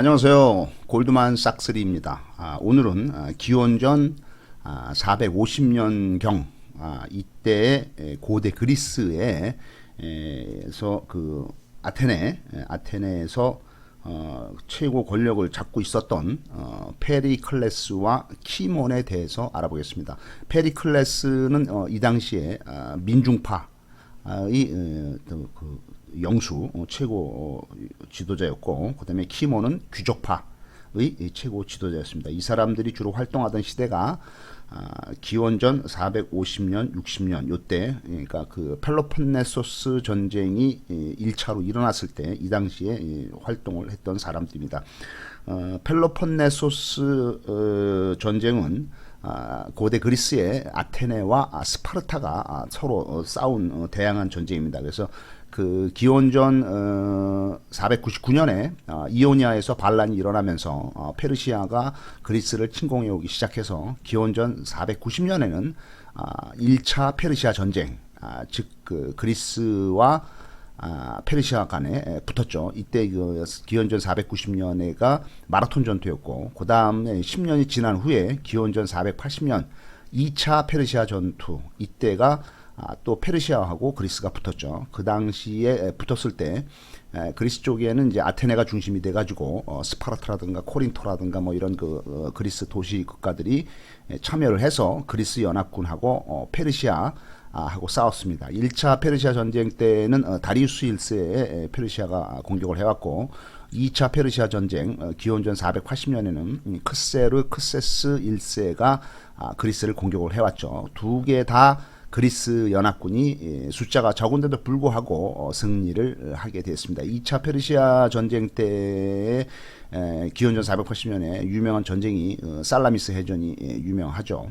안녕하세요. 골드만 싹스리입니다. 아, 오늘은 아, 기원전 아, 450년경 아, 이때 고대 그리스에 에서 그 아테네 에, 아테네에서 어, 최고 권력을 잡고 있었던 어, 페리클레스와 키몬에 대해서 알아보겠습니다. 페리클레스는 어, 이 당시에 아, 민중파의 어, 또그 영수 어, 최고 어, 지도자였고 그다음에 키모는 귀족파의 최고 지도자였습니다. 이 사람들이 주로 활동하던 시대가 아, 기원전 450년, 60년 요때 그러니까 그 펠로폰네소스 전쟁이 1차로 일어났을 때 이 당시에 이 활동을 했던 사람들입니다. 어, 펠로폰네소스 어, 전쟁은 아, 고대 그리스의 아테네와 아, 스파르타가 아, 서로 어, 싸운 어, 대항한 전쟁입니다. 그래서 그 기원전 어, 499년에 어, 이오니아에서 반란이 일어나면서 어, 페르시아가 그리스를 침공해 오기 시작해서 기원전 490년에는 아, 1차 페르시아 전쟁, 아, 즉 그 그리스와 아, 페르시아 간에 에, 붙었죠. 이때 그 기원전 490년에가 마라톤 전투였고, 그 다음에 10년이 지난 후에 기원전 480년 2차 페르시아 전투 이때가 아, 또 페르시아하고 그리스가 붙었죠. 그 당시에 에, 붙었을 때 에, 그리스 쪽에는 이제 아테네가 중심이 돼가지고 어, 스파르타라든가 코린토라든가 뭐 이런 그 어, 그리스 도시 국가들이 에, 참여를 해서 그리스 연합군하고 어, 페르시아 아, 하고 싸웠습니다. 1차 페르시아 전쟁 때는 어, 다리우스 1세에 페르시아가 공격을 해왔고 2차 페르시아 전쟁 어, 기원전 480년에는 크세르 크세스 1세가 아, 그리스를 공격을 해왔죠. 두 개다 그리스 연합군이 예, 숫자가 적은데도 불구하고 어, 승리를 하게 됐습니다. 2차 페르시아 전쟁 에, 기원전 480년에 유명한 전쟁이 어, 살라미스 해전이 예, 유명하죠.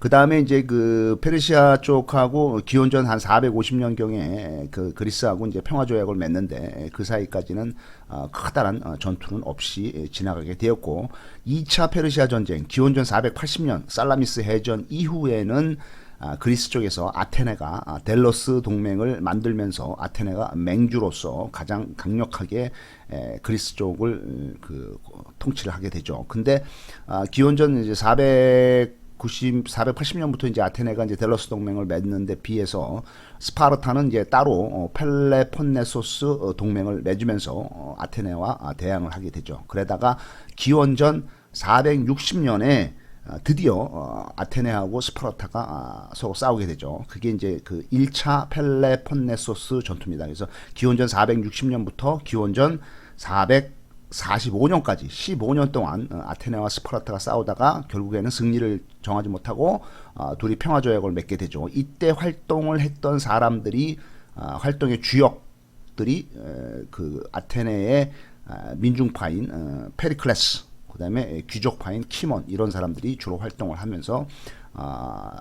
그 다음에 이제 그 페르시아 쪽하고 기원전 한 450년 경에 그 그리스하고 이제 평화 조약을 맺는데 그 사이까지는 어, 커다란 어, 전투는 없이 지나가게 되었고 2차 페르시아 전쟁 기원전 480년 살라미스 해전 이후에는 아, 그리스 쪽에서 아테네가 아, 델로스 동맹을 만들면서 아테네가 맹주로서 가장 강력하게 에, 그리스 쪽을 음, 그 통치를 하게 되죠. 근데 아, 기원전 이제 400 90, 480년부터 이제 아테네가 이제 델로스 동맹을 맺는데 비해서 스파르타는 이제 따로 어, 펠레폰네소스 어, 동맹을 맺으면서 어, 아테네와 아, 대항을 하게 되죠. 그러다가 기원전 460년에 아, 드디어 어, 아테네하고 스파르타가 아, 서로 싸우게 되죠. 그게 이제 그 1차 펠레폰네소스 전투입니다. 그래서 기원전 460년부터 기원전 400 45년까지 15년 동안 어, 아테네와 스파르타가 싸우다가 결국에는 승리를 정하지 못하고 어, 둘이 평화 조약을 맺게 되죠. 이때 활동을 했던 사람들이 어, 활동의 주역들이 에, 그 아테네의 아, 민중파인 어, 페리클레스 그다음에 귀족파인 키몬 이런 사람들이 주로 활동을 하면서 아,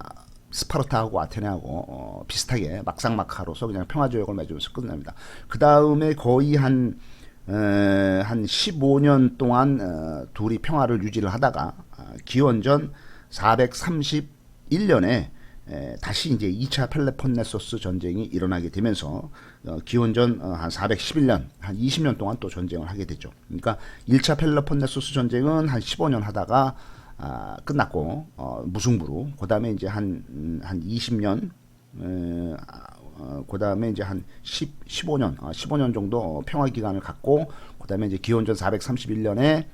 스파르타하고 아테네하고 어, 비슷하게 막상막하로서 그냥 평화 조약을 맺으면서 끝납니다. 그 다음에 거의 한 에, 한 15년 동안 어, 둘이 평화를 유지를 하다가 어, 기원전 431년에 에, 다시 이제 2차 펠레폰네소스 전쟁이 일어나게 되면서 어, 기원전 어, 한 411년 한 20년 동안 또 전쟁을 하게 되죠. 그러니까 1차 펠레폰네소스 전쟁은 한 15년 하다가 아, 끝났고 어, 무승부로 그다음에 이제 한한 음, 한 20년 에, 어, 그 다음에 이제 한 10, 15년, 어, 15년 정도 평화 기간을 갖고, 그 다음에 이제 기원전 431년에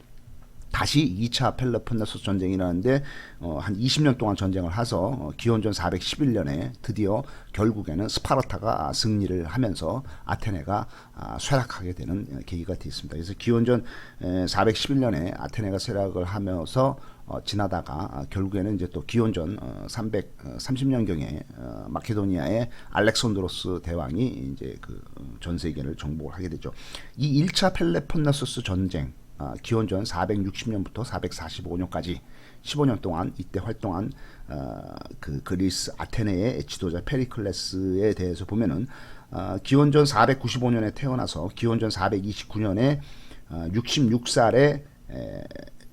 다시 2차 펠로폰네소스 전쟁이 일어났는데 어, 한 20년 동안 전쟁을 해서 어, 기원전 411년에 드디어 결국에는 스파르타가 승리를 하면서 아테네가 아, 쇠락하게 되는 계기가 되었습니다. 그래서 기원전 에, 411년에 아테네가 쇠락을 하면서 어, 지나다가 아, 결국에는 이제 또 기원전 어, 330년경에 어, 마케도니아의 알렉산드로스 대왕이 이제 그 전 세계를 정복을 하게 되죠. 이 1차 펠레폰네소스 전쟁 어, 기원전 460년부터 445년까지 15년 동안 이때 활동한 어, 그 그리스 아테네의 지도자 페리클레스에 대해서 보면은 어, 기원전 495년에 태어나서 기원전 429년에 어, 66살에 에,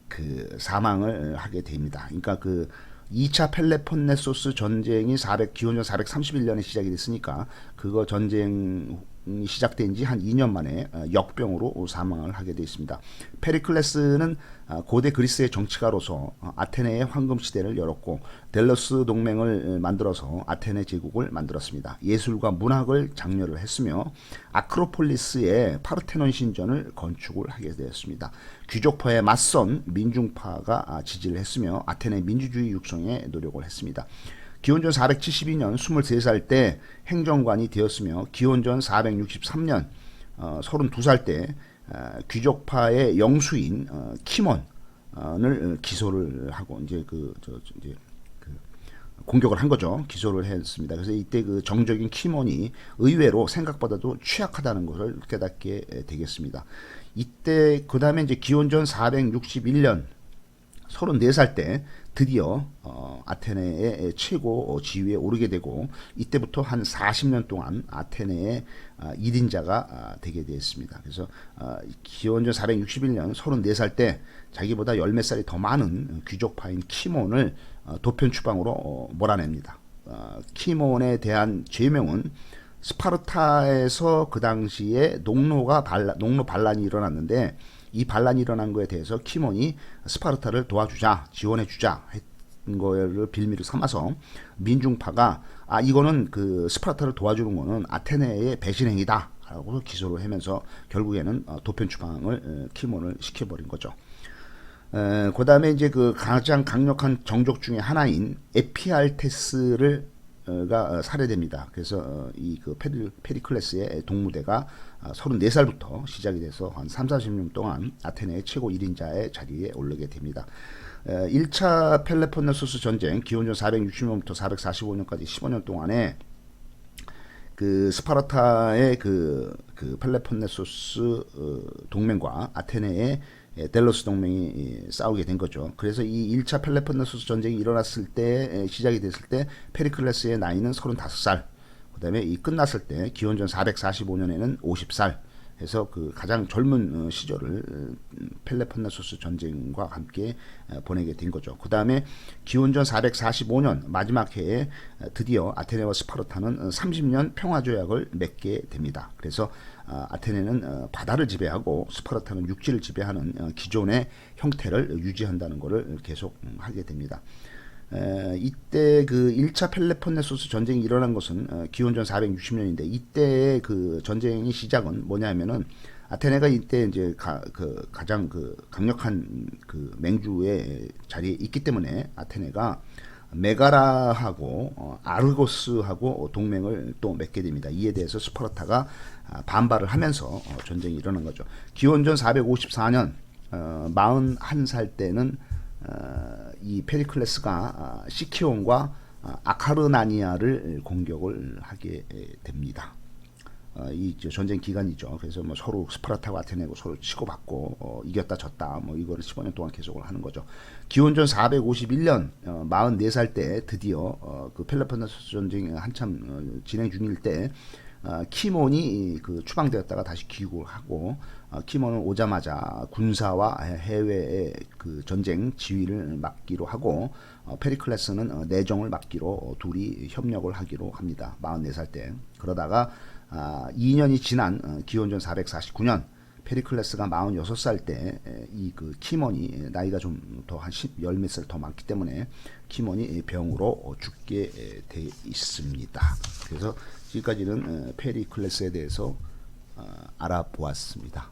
그 사망을 하게 됩니다. 그러니까 그 2차 펠레폰네소스 전쟁이 400 기원전 431년에 시작이 됐으니까 그거 전쟁 시작된 지 한 2년 만에 어, 역병으로 사망을 하게 되어 있습니다. 페리클레스는 어, 고대 그리스의 정치가로서 어, 아테네의 황금 시대를 열었고 델로스 동맹을 만들어서 아테네 제국을 만들었습니다. 예술과 문학을 장려를 했으며 아크로폴리스의 파르테논 신전을 건축을 하게 되었습니다. 귀족파에 맞선 민중파가 아, 지지를 했으며 아테네 민주주의 육성에 노력을 했습니다. 기원전 472년 23살 때 행정관이 되었으며 기원전 463년 어, 32살 때 어, 귀족파의 영수인 어, 키몬을 기소를 하고 이제 그저 이제 그 공격을 한 거죠. 기소를 했습니다. 그래서 이때 그 정적인 키몬이 의외로 생각보다도 취약하다는 것을 깨닫게 되겠습니다. 이때 그 다음에 이제 기원전 461년 34살 때 드디어 어, 아테네의 최고 지위에 오르게 되고 이때부터 한 40년 동안 아테네의 아, 1인자가 아, 되게 되었습니다. 그래서 아, 기원전 461년 34살 때 자기보다 열몇 살이 더 많은 귀족파인 키몬을 어, 도편 추방으로 어, 몰아냅니다. 어, 키몬에 대한 죄명은 스파르타에서 그 당시에 농노가 반란, 농노 반란이 일어났는데 이 반란이 일어난 거에 대해서 키몬이 스파르타를 도와주자, 지원해주자 했던 거를 빌미를 삼아서 민중파가 아 이거는 그 스파르타를 도와주는 거는 아테네의 배신 행위다. 라고 기소를 하면서 결국에는 어, 도편 추방을 어, 키몬을 시켜버린 거죠. 그 다음에 이제 그 가장 강력한 정적 중에 하나인 에피알테스를 가 살해됩니다. 그래서 이 그 페리, 페리클레스의 동무대가 34살부터 시작이 돼서 한 3, 40년 동안 아테네의 최고 1인자의 자리에 오르게 됩니다. 1차 펠레폰네소스 전쟁 기원전 460년부터 445년까지 15년 동안에 그 스파르타의 그, 그 펠레폰네소스 어, 동맹과 아테네의 예, 델로스 동맹이 싸우게 된 거죠. 그래서 이 1차 펠레폰네소스 전쟁이 일어났을 때 시작이 됐을 때 페리클레스의 나이는 35살. 그다음에 이 끝났을 때 기원전 445년에는 50살. 해서 그 가장 젊은 어, 시절을 펠레폰네소스 전쟁과 함께 보내게 된 거죠. 그 다음에 기원전 445년 마지막 해에 드디어 아테네와 스파르타는 30년 평화 조약을 맺게 됩니다. 그래서 아, 아테네는 어, 바다를 지배하고 스파르타는 육지를 지배하는 어, 기존의 형태를 유지한다는 것을 계속 음, 하게 됩니다. 에, 이때 그 1차 펠레폰네소스 전쟁이 일어난 것은 어, 기원전 460년인데 이때의 그 전쟁의 시작은 뭐냐면은 아테네가 이때 이제 가, 그 가장 그 강력한 그 맹주의 자리에 있기 때문에 아테네가 메가라하고 어, 아르고스하고 동맹을 또 맺게 됩니다. 이에 대해서 스파르타가 아, 반발을 하면서 어, 전쟁이 일어난 거죠. 기원전 454년 어, 41살 때는 어, 이 페리클레스가 아, 시키온과 아, 아카르나니아를 공격을 하게 됩니다. 어, 이 전쟁 기간이죠. 그래서 뭐 서로 스파르타와 아테네고 서로 치고받고 어, 이겼다 졌다 뭐 이거를 15년 동안 계속을 하는 거죠. 기원전 451년 어, 44살 때 드디어 어, 그 펠로폰네소스 전쟁이 한참 어, 진행 중일 때 어, 키몬이 그 추방되었다가 다시 귀국을 하고 어, 키몬은 오자마자 군사와 해외의 그 전쟁 지휘를 맡기로 하고 어, 페리클레스는 어, 내정을 맡기로 어, 둘이 협력을 하기로 합니다. 44살 때 그러다가 아, 2년이 지난 어, 기원전 449년 페리클레스가 46살 때 이 그 키몬이 나이가 좀 더 한 10, 열몇 살 더 많기 때문에 키몬이 병으로 어, 죽게 돼 있습니다. 그래서 지금까지는 어, 페리클레스에 대해서 어, 알아보았습니다.